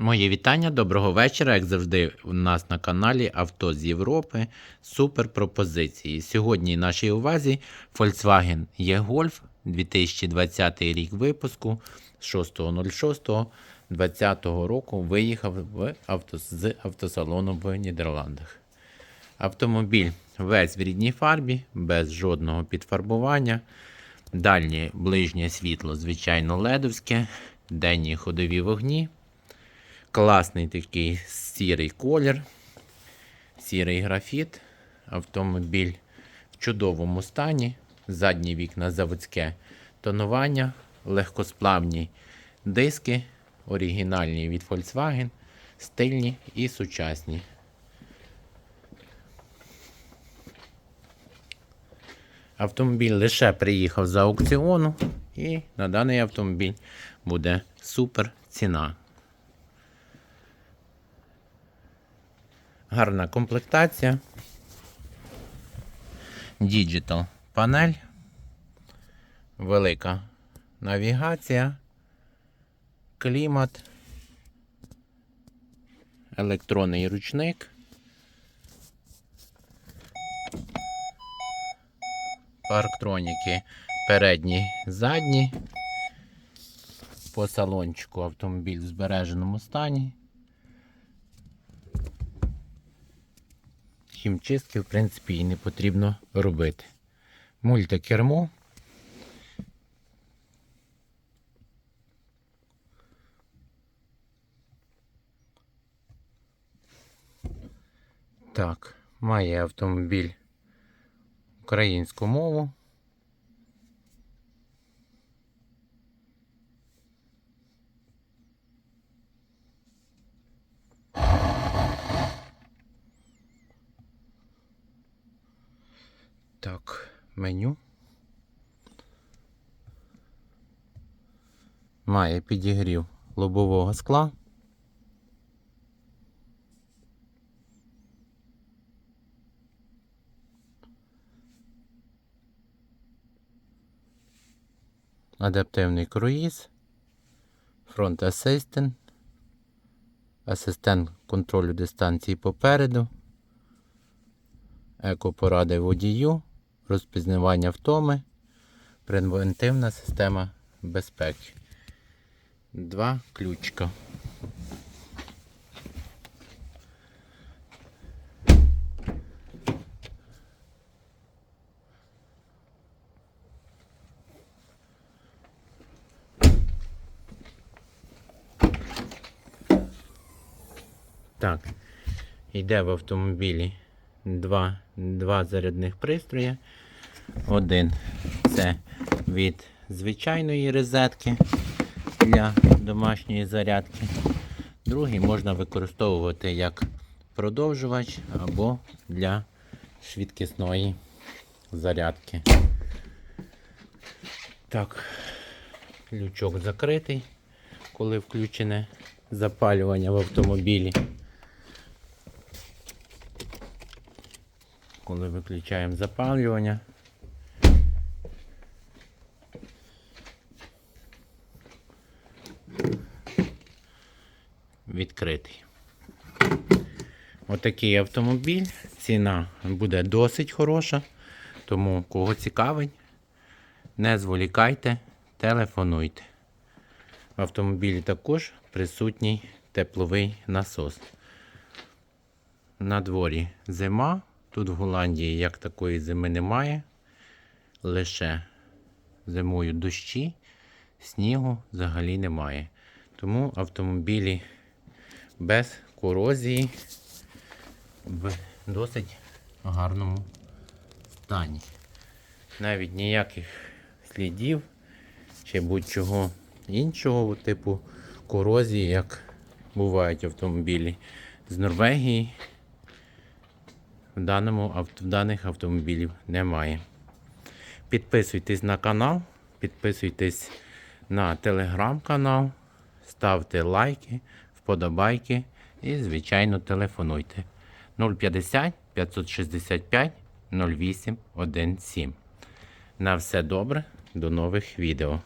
Моє вітання, доброго вечора. Як завжди, у нас на каналі Авто з Європи. Супер пропозиції. Сьогодні нашій увазі Volkswagen E-Golf 2020 рік випуску 6.06.2020 року виїхав в авто, з автосалону в Нідерландах. Автомобіль весь в рідній фарбі, без жодного підфарбування. Дальнє ближнє світло, звичайно, ледовське, денні ходові вогні. Класний такий сірий колір, сірий графіт. Автомобіль в чудовому стані. Задні вікна заводське тонування, легкосплавні диски, оригінальні від Volkswagen, стильні і сучасні. Автомобіль лише приїхав з аукціону, і на даний автомобіль буде супер ціна. Гарна комплектація. Digital панель. Велика навігація. Клімат. Електронний ручник. Парктроніки передні, задні. По салончику автомобіль в збереженому стані. Хімчистки, в принципі, і не потрібно робити. Мультикермо. Так, має автомобіль українську мову. Так, меню. Має підігрів лобового скла. Адаптивний круїз, фронт асистент, асистент контролю дистанції попереду, екопоради водію, розпізнавання втоми, превентивна система безпеки. Два ключка. Так, йде в автомобілі два, два зарядних пристрої. Один це від звичайної розетки для домашньої зарядки. Другий можна використовувати як продовжувач або для швидкісної зарядки. Так, лючок закритий, коли включене запалювання в автомобілі. Коли виключаємо запалювання. Відкритий. Отакий автомобіль. Ціна буде досить хороша. Тому кого цікавить, не зволікайте, телефонуйте. В автомобілі також присутній тепловий насос. На дворі зима. Тут в Голландії як такої зими немає. Лише зимою дощі, снігу взагалі немає. Тому автомобілі без корозії в досить гарному стані. Навіть ніяких слідів чи будь-чого іншого типу корозії, як бувають автомобілі з Норвегії. В, даному, в даних автомобілів немає. Підписуйтесь на канал, підписуйтесь на телеграм-канал, ставте лайки, вподобайки і, звичайно, телефонуйте 050 565 08 17. На все добре, до нових відео.